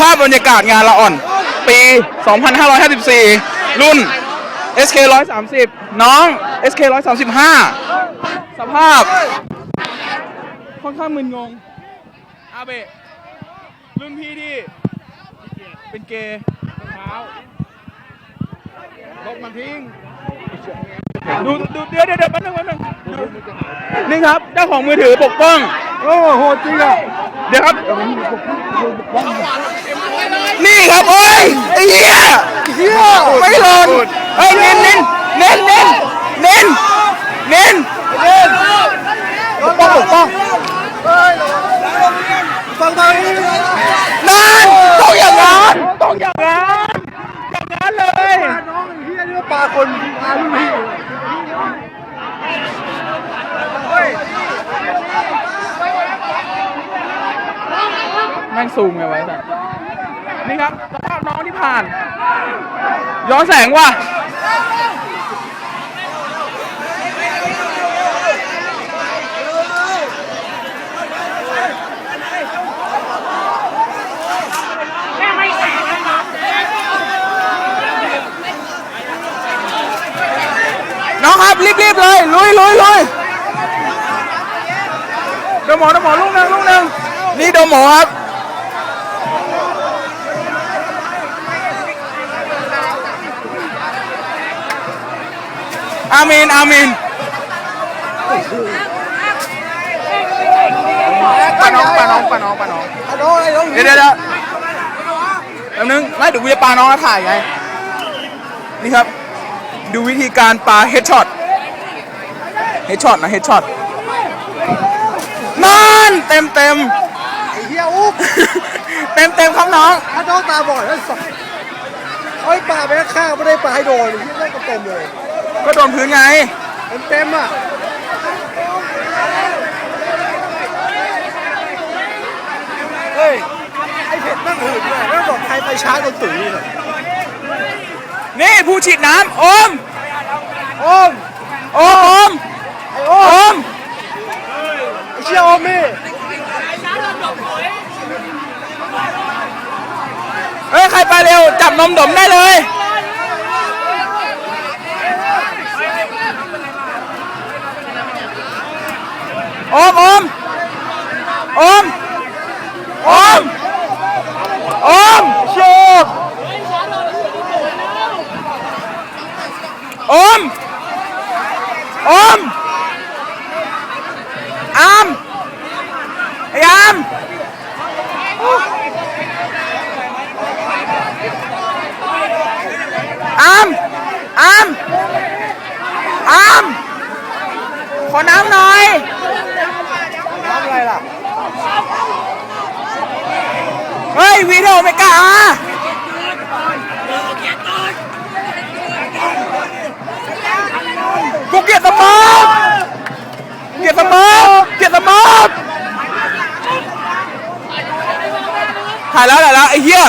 ภาพบรรยากาศงานละอ่อน ปี 2554 รุ่น SK 130 น้อง SK 135 สภาพ ค่อนข้างมึนงง อาเบะ รุ่นพี่ที่เป็นเกย์เท้าลบมันทิ้ง ดูดูเดี๋ยวเดี๋ยวเดี๋ยวแป๊บนึงแป๊บนึงดูนี่ครับเจ้าของมือถือปกป้อง โอ้โหจริงอะ เดี๋ยวครับนี่ ครับโอ้ยไอ้เหี้ยเฮียไม่หล่นเฮ้ยเน้นเน้นเน้นเน้นเน้นเน้นปกป้องปกป้องฟังฟังนั่นต้องอย่างนั้นต้องอย่างนั้นอย่างนั้นเลยน้องเฮียนี่ว่าปลาคนปลาลูกพี่แม่งซูมไงไว้สัตว์ นี่ครับสภาพน้องที่ผ่าน ย้อนแสงว่ะน้องครับรีบๆเลยลุยลุยลุยเดยวหมอเดยวหมอลูกหนึ่งลูกหนึ่งนี่เดยวหมอครับ อามีนอามีนป้าน้องป้าน้องป้าน้องป้าน้องอะน้องอะไรน้องเดี๋ยวเดี๋ยวเดี๋ยวแป๊บนึงไม่เดี๋ยวกูจะปาน้องแล้วถ่ายไง นี่ครับ ดูวิธีการปาเฮดช็อต เฮดช็อตนะเฮดช็อตนั่นเต็มเต็มไอ้เฮียอุ๊บเต็มเต็มครับน้องถ้าน้องตาบอดแล้วสักเอ้ยปลาไปข้างๆไม่ได้ปลาให้โดนเฮียได้เต็มเลย ก็โดนพื้นไง เต็มเต็มอะเฮ้ย ไอ้เผ็ดนั่งหืดเลยแล้วบอกใครไปช้าจนตุ๋ยเลยนี่ผู้ฉีดน้ำโอม โอ้มโอมโอมไอ้โอ้โอมมไอ้เชี่ยโอมนี่เอ้ย ใครไปเร็ว จับนมดมได้เลย โอมโอมโอมโอมโอมโชคโอมโอมอามไอ้อามอามอามอามขอน้ำหน่อย ทำอะไรล่ะ เฮ้ยวีดีโอไม่กล้าอะกูเกลียดสมอบเกลียดสมอบเกลียดสมอบ ถ่ายแล้วถ่ายแล้วไอ้เหี้ย